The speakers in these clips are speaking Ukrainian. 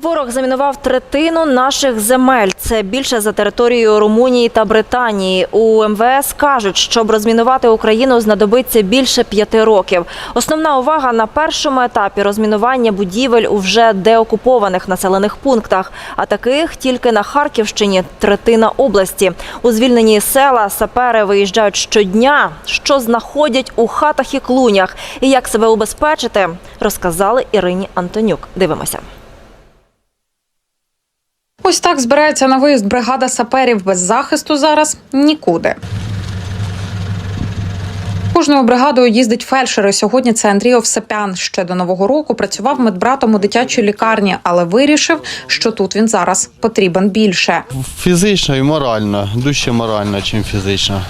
Ворог замінував третину наших земель. Це більше за територією Румунії та Британії. У МВС кажуть, щоб розмінувати Україну, знадобиться більше п'яти років. Основна увага на першому етапі розмінування будівель у вже деокупованих населених пунктах. А таких тільки на Харківщині третина області. У звільнені села сапери виїжджають щодня. Що знаходять у хатах і клунях, і як себе убезпечити, розказали Ірині Антонюк. Дивимося. Ось так збирається на виїзд бригада саперів без захисту зараз нікуди. Кожною бригадою їздить фельдшер. І Сьогодні це Андрій Овсепян. Ще до нового року працював медбратом у дитячій лікарні, але вирішив, що тут він зараз потрібен більше. Фізично і морально, дужче морально, ніж фізично.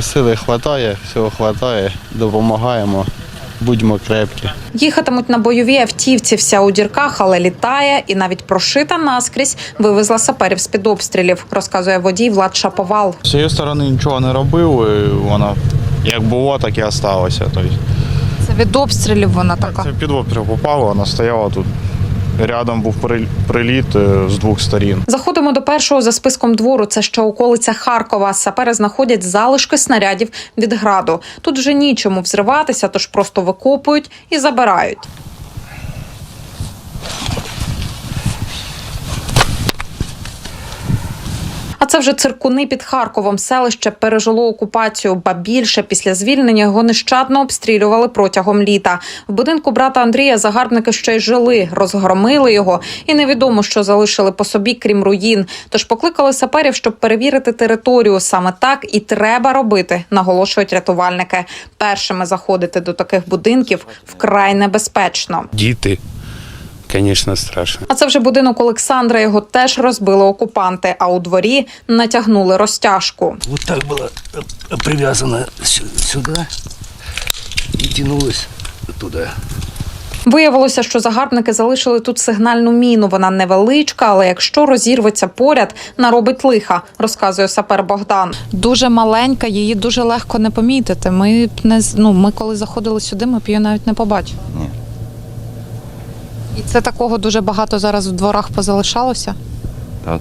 Сили вистачає, всього вистачає, допомагаємо, будьмо крепкі. Їхатимуть на бойовій автівці, вся у дірках, але літає і навіть прошита наскрізь вивезла саперів з під обстрілів, розказує водій Влад Шаповал. З цієї сторони нічого не робив, і воно як було, так і осталося. Тобто, Це від обстрілів вона така. це під обстріл попало, вона стояла тут. Рядом був приліт е, з двох сторін. Заходимо до першого за списком двору. Це ще околиця Харкова. Сапери знаходять залишки снарядів від граду. Тут вже нічому взриватися, тож просто викопують і забирають. А це вже циркуни під Харковом. Селище пережило окупацію, ба більше після звільнення його нещадно обстрілювали протягом літа. В будинку брата Андрія загарбники ще й жили, розгромили його, і невідомо, що залишили по собі, крім руїн. Тож покликали саперів, щоб перевірити територію. Саме так і треба робити, наголошують рятувальники. Першими заходити до таких будинків вкрай небезпечно. Діти, звісно, страшно. А це вже будинок Олександра. Його теж розбили окупанти. А у дворі натягнули розтяжку. Вот так было э, привязано сю- сюда и тянулось туда. Виявилося, що загарбники залишили тут сигнальну міну. Вона невеличка, але якщо розірветься поряд, наробить лиха, розказує сапер Богдан. дуже маленька, її дуже легко не помітити. Ми не ну, ми коли заходили сюди, ми б її навіть не побачили. Ні. І це такого дуже багато зараз в дворах позалишалося. Так,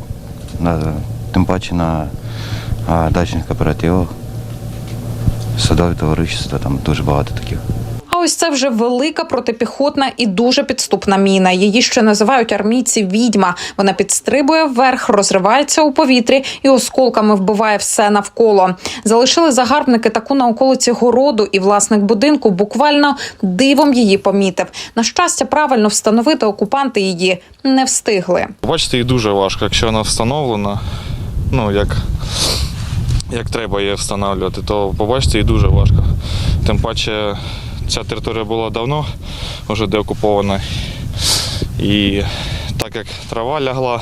Да, тим паче на дачних кооперативах, садові товариства, там дуже багато таких. Ось це вже велика протипіхотна і дуже підступна міна. Її ще називають армійці відьма. Вона підстрибує вверх, розривається у повітрі і осколками вбиває все навколо. Залишили загарбники таку на околиці городу, і власник будинку буквально дивом її помітив. На щастя, правильно встановити окупанти її не встигли. Бачите, її дуже важко, якщо вона встановлена, ну як, як треба її встановлювати, то побачите, її дуже важко. Тим паче ця територія була давно вже деокупована. І так як трава лягла,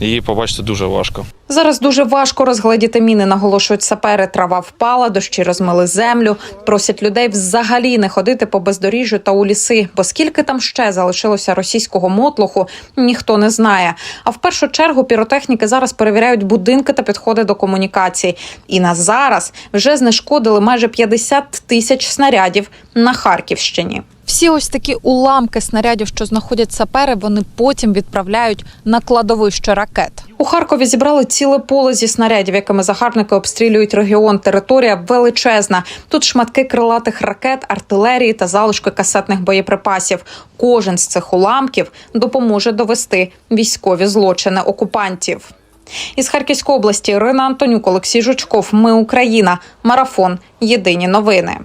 її побачити дуже важко. Зараз дуже важко розгледіти міни, наголошують сапери. Трава впала, дощі розмили землю. Просять людей взагалі не ходити по бездоріжжю та у ліси, бо скільки там ще залишилося російського мотлоху, ніхто не знає. А в першу чергу піротехніки зараз перевіряють будинки та підходи до комунікацій. І на зараз вже знешкодили майже 50 тисяч снарядів на Харківщині. Всі ось такі уламки снарядів, що знаходять сапери, вони потім відправляють на кладовище ракет. У Харкові зібрали ціле поле зі снарядів, якими загарбники обстрілюють регіон. Територія величезна. Тут шматки крилатих ракет, артилерії та залишки касетних боєприпасів. Кожен з цих уламків допоможе довести військові злочини окупантів. Із Харківської області Ірина Антонюк, Олексій Жучков. Ми Україна. Марафон. Єдині новини.